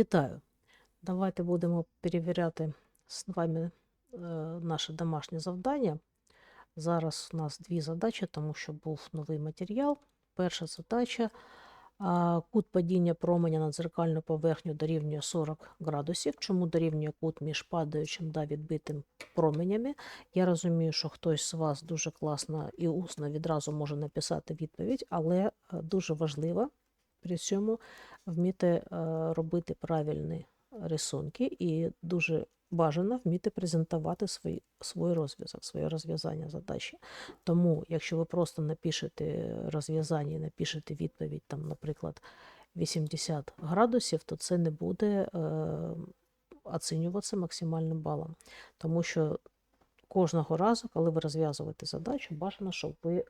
Вітаю! Давайте будемо перевіряти з вами е, наше домашнє завдання. Зараз у нас дві задачі, тому що був новий матеріал. Перша задача. Кут падіння променя на дзеркальну поверхню дорівнює 40 градусів. Чому дорівнює кут між падаючим та відбитим променями? Я розумію, що хтось з вас дуже класно і усно відразу може написати відповідь, але е, дуже важливо при цьому вміти е, робити правильні рисунки і дуже бажано вміти презентувати свій, свій розв'язок, своє розв'язання задачі. Тому, якщо ви просто напишете розв'язання і напишете відповідь, там, наприклад, 80 градусів, то це не буде е, оцінюватися максимальним балом. Тому що кожного разу, коли ви розв'язуєте задачу, бажано, щоб ви е,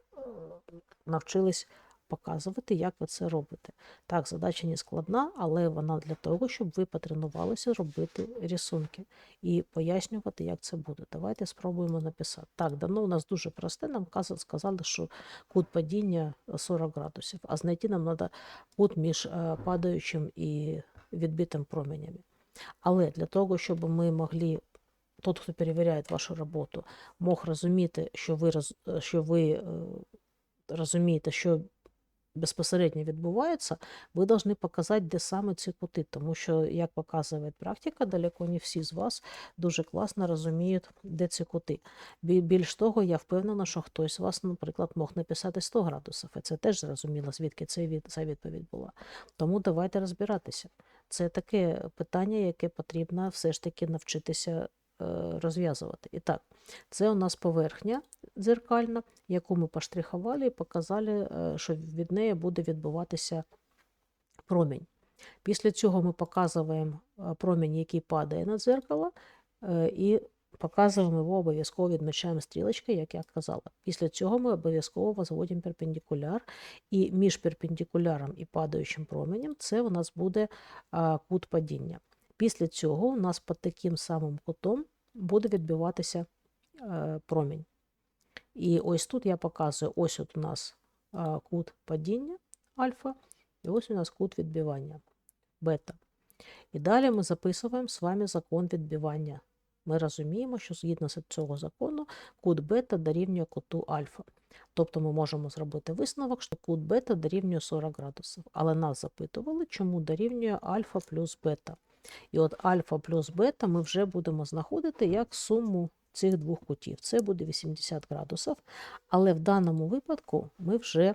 навчились показувати, як ви це робите. Так, задача не складна, але вона для того, щоб ви потренувалися робити рисунки і пояснювати, як це буде. Давайте спробуємо написати. Так, дано у нас дуже просте, нам сказали, що кут падіння 40 градусів, а знайти нам треба кут між е, падаючим і відбитим променями. Але для того, щоб ми могли, тот, хто перевіряє вашу роботу, мог розуміти, що ви, що ви е, розумієте, що безпосередньо відбувається, ви повинні показати, де саме ці кути. Тому що, як показує практика, далеко не всі з вас дуже класно розуміють, де ці кути. Більш того, я впевнена, що хтось з вас, наприклад, мог написати 100 градусів, і це теж зрозуміло, звідки ця відповідь була. Тому давайте розбиратися. Це таке питання, яке потрібно все ж таки навчитися розв'язувати. І так, це у нас поверхня дзеркальна, яку ми поштрихували і показали, е, що від неї буде відбуватися промінь. Після цього ми показуємо е, промінь, який падає на дзеркало, е, і показуємо його обов'язково відмічаємо стрілочкою, як я казала. Після цього ми обов'язково возводимо перпендикуляр, і між перпендикуляром і падаючим променем це у нас буде кут падіння. Після цього у нас під таким самим кутом буде відбиватися е, промінь. І ось тут я показую, ось от у нас а, кут падіння альфа, і ось у нас кут відбивання бета. І далі ми записуємо з вами закон відбивання. Ми розуміємо, що згідно з цього закону кут бета дорівнює куту альфа. Тобто ми можемо зробити висновок, що кут бета дорівнює 40 градусів. Але нас запитували, чому дорівнює альфа плюс бета. І от альфа плюс бета ми вже будемо знаходити як суму цих двох кутів. Це буде 80 градусів. Але в даному випадку ми вже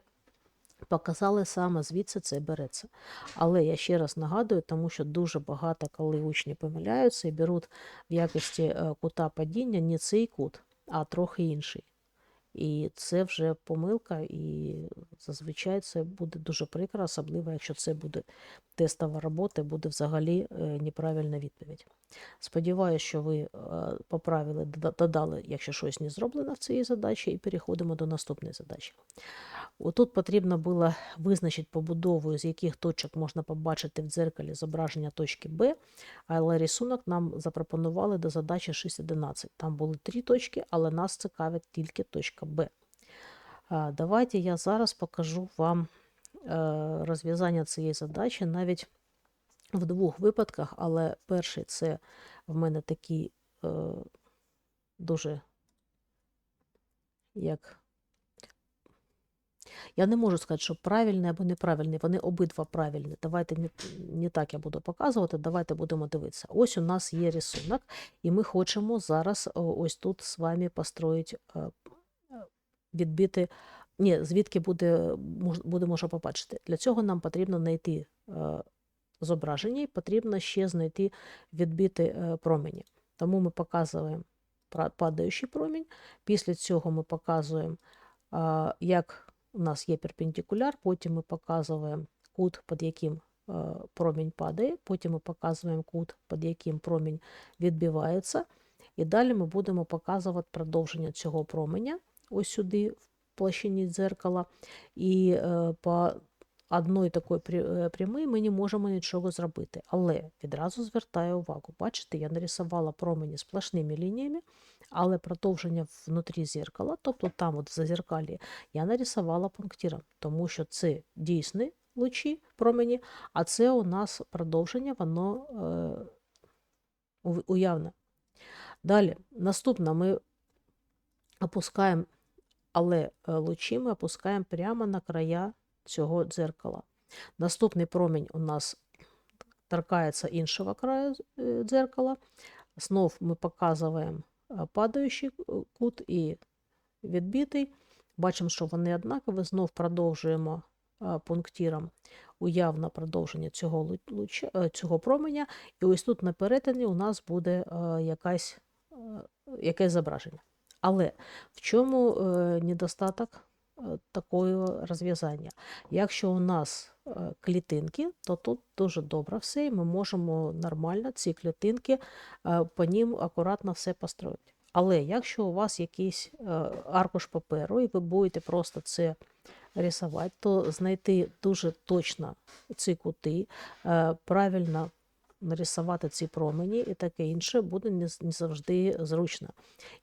показали саме звідси це береться. Але я ще раз нагадую, тому що дуже багато, коли учні помиляються і беруть в якості е, кута падіння не цей кут, а трохи інший. І це вже помилка, і зазвичай це буде дуже прикро, особливо якщо це буде тестова робота, буде взагалі е, неправильна відповідь. Сподіваюся, що ви е, поправили, додали, якщо щось не зроблено в цій задачі, і переходимо до наступної задачі. Отут потрібно було визначити побудову, з яких точок можна побачити в дзеркалі зображення точки Б, але рисунок нам запропонували до задачі 6.11. Там були три точки, але нас цікавить тільки точка Б. Давайте я зараз покажу вам е, розв'язання цієї задачі навіть в двох випадках, але перший це в мене такий е, дуже як. Я не можу сказати, що правильний або неправильний, вони обидва правильні. Давайте не, не так я буду показувати, давайте будемо дивитися. Ось у нас є рисунок, і ми хочемо зараз ось тут з вами построїти, е, відбити. Ні, звідки буде, мож- будемо що побачити. Для цього нам потрібно знайти е, зображення і потрібно ще знайти відбити е, промені. Тому ми показуємо падаючий промінь. Після цього ми показуємо, а, як у нас є перпендикуляр, потім ми показуємо кут, під яким е, промінь падає, потім ми показуємо кут, під яким промінь відбивається. І далі ми будемо показувати продовження цього променя ось сюди, в площині дзеркала. І е, по одної такої е, прямої ми не можемо нічого зробити. Але відразу звертаю увагу. Бачите, я нарисувала промені сплошними лініями, але продовження внутрі зеркала, тобто там от в зазеркалі, я нарисувала пунктиром, тому що це дійсний лучі, промені, а це у нас продовження, воно е, уявне. Далі, наступне ми опускаємо, але е, лучі ми опускаємо прямо на края цього дзеркала. Наступний промінь у нас торкається іншого краю е, дзеркала. Знов ми показуємо е, падаючий кут і відбитий. Бачимо, що вони однакові. Знов продовжуємо пунктиром уявне продовження цього, лу- луча, е, цього променя. І ось тут на перетині у нас буде якась, якесь зображення. Але в чому е, недостаток е, такого розв'язання? Якщо у нас е, клітинки, то тут дуже добре все, і ми можемо нормально ці клітинки е, по ним акуратно все построїти. Але якщо у вас якийсь аркуш паперу, і ви будете просто це рисувати, то знайти дуже точно ці кути, правильно нарисувати ці промені і таке інше буде не, завжди зручно.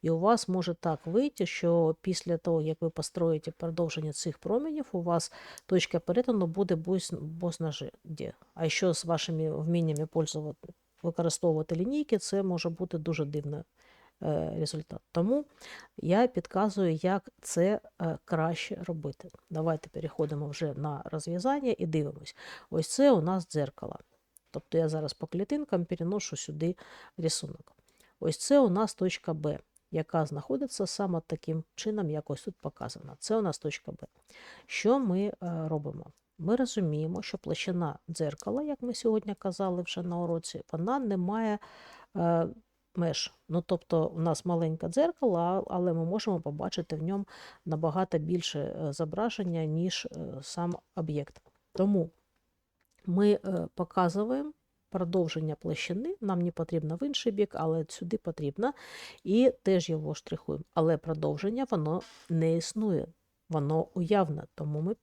І у вас може так вийти, що після того, як ви построїте продовження цих променів, у вас точка перетину буде де. А ще з вашими вміннями використовувати лінійки, це може бути дуже дивний е, результат. Тому я підказую, як це е, краще робити. Давайте переходимо вже на розв'язання і дивимось. Ось це у нас дзеркало. Тобто я зараз по клітинкам переношу сюди рисунок. Ось це у нас точка Б, яка знаходиться саме таким чином, як ось тут показано. Це у нас точка Б. Що ми е, робимо? Ми розуміємо, що площина дзеркала, як ми сьогодні казали вже на уроці, вона не має е, меж. Ну, тобто, у нас маленьке дзеркало, але ми можемо побачити в ньому набагато більше е, зображення, ніж е, сам об'єкт. Тому ми е, показуємо продовження площини. Нам не потрібно в інший бік, але сюди потрібно. І теж його штрихуємо. Але продовження воно не існує, воно уявне, тому ми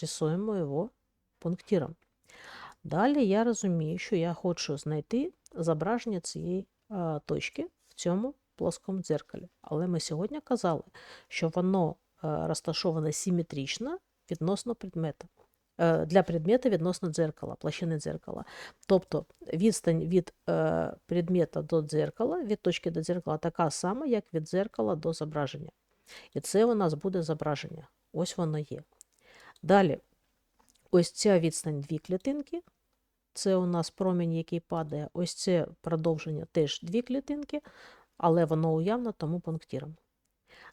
рисуємо його пунктиром. Далі я розумію, що я хочу знайти зображення цієї е, точки в цьому плоскому дзеркалі. Але ми сьогодні казали, що воно е, розташоване симетрично відносно предмета. Е, Для предмета відносно дзеркала, площини дзеркала. Тобто відстань від е, предмета до дзеркала, від точки до дзеркала така сама, як від дзеркала до зображення. І це у нас буде зображення. Ось воно є. Далі, ось ця відстань дві клітинки. Це у нас промінь, який падає. Ось це продовження теж дві клітинки, але воно уявно, тому пунктиром.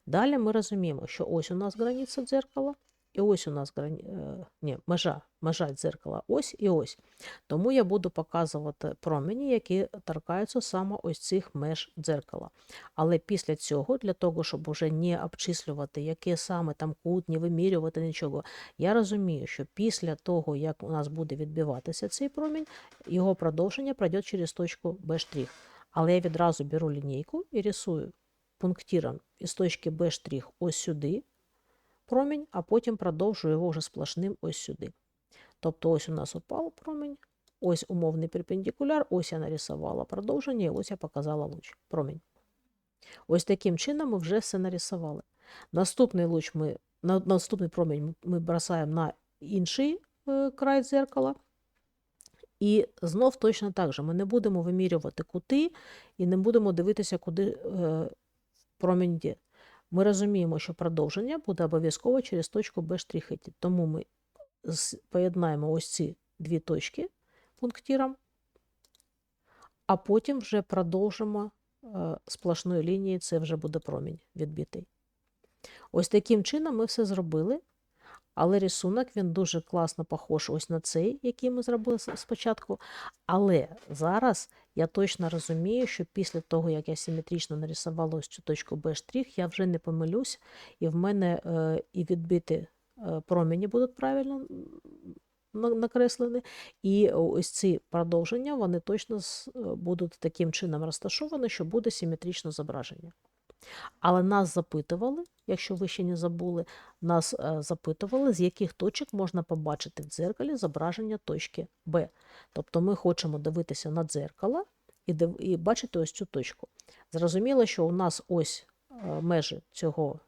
Далі ми розуміємо, що ось у нас границя дзеркала, і ось у нас грані... е, ні, межа, межа дзеркала, ось і ось. Тому я буду показувати промені, які торкаються саме ось цих меж дзеркала. Але після цього, для того, щоб уже не обчислювати, яке саме там кут, не вимірювати нічого, я розумію, що після того, як у нас буде відбиватися цей промінь, його продовження пройде через точку B'. Але я відразу беру лінійку і рисую пунктиром із точки B' ось сюди промінь, а потім продовжую його вже сплошним ось сюди. Тобто ось у нас упав промінь, ось умовний перпендикуляр, ось я нарисувала продовження, і ось я показала луч, промінь. Ось таким чином ми вже все нарисували. Наступний луч ми, наступний промінь ми- бросаємо на інший е, край дзеркала. І знов точно так же ми не будемо вимірювати кути і не будемо дивитися, куди е, промінь йде. Ми розуміємо, що продовження буде обов'язково через точку B'. йти. Тому ми поєднаємо ось ці дві точки пунктиром, а потім вже продовжимо е, сплошною лінією, це вже буде промінь відбитий. Ось таким чином ми все зробили. Але рисунок він дуже класно похож ось на цей, який ми зробили спочатку. Але зараз я точно розумію, що після того, як я симетрично нарисувала ось цю точку B', я вже не помилюсь, і в мене е, і відбиті е, промені будуть правильно накреслені, і ось ці продовження вони точно е, будуть таким чином розташовані, що буде симетричне зображення. Але нас запитували, якщо ви ще не забули, нас е, запитували, з яких точок можна побачити в дзеркалі зображення точки Б. Тобто ми хочемо дивитися на дзеркало і, див... і бачити ось цю точку. Зрозуміло, що у нас ось е, межі цього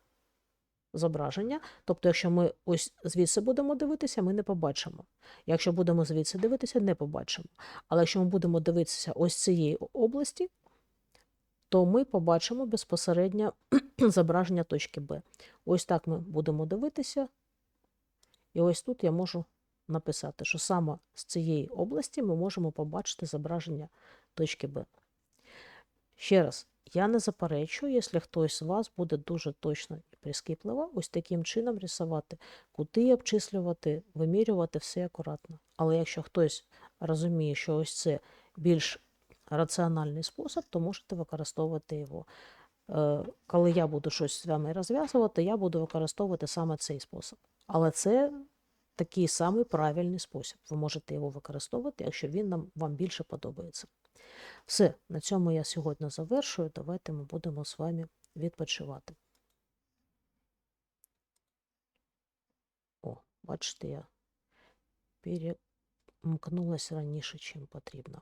зображення. Тобто, якщо ми ось звідси будемо дивитися, ми не побачимо. Якщо будемо звідси дивитися, не побачимо. Але якщо ми будемо дивитися ось цієї області, то ми побачимо безпосередньо зображення точки Б. Ось так ми будемо дивитися. І ось тут я можу написати, що саме з цієї області ми можемо побачити зображення точки Б. Ще раз, я не заперечую, якщо хтось з вас буде дуже точно і прискіпливо ось таким чином рисувати, кути обчислювати, вимірювати все акуратно. Але якщо хтось розуміє, що ось це більш раціональний спосіб, то можете використовувати його. Е, Коли я буду щось з вами розв'язувати, я буду використовувати саме цей спосіб. Але це такий самий правильний спосіб. Ви можете його використовувати, якщо він вам більше подобається. Все, на цьому я сьогодні завершую. Давайте ми будемо з вами відпочивати. О, бачите, я перемкнулася раніше, чим потрібно.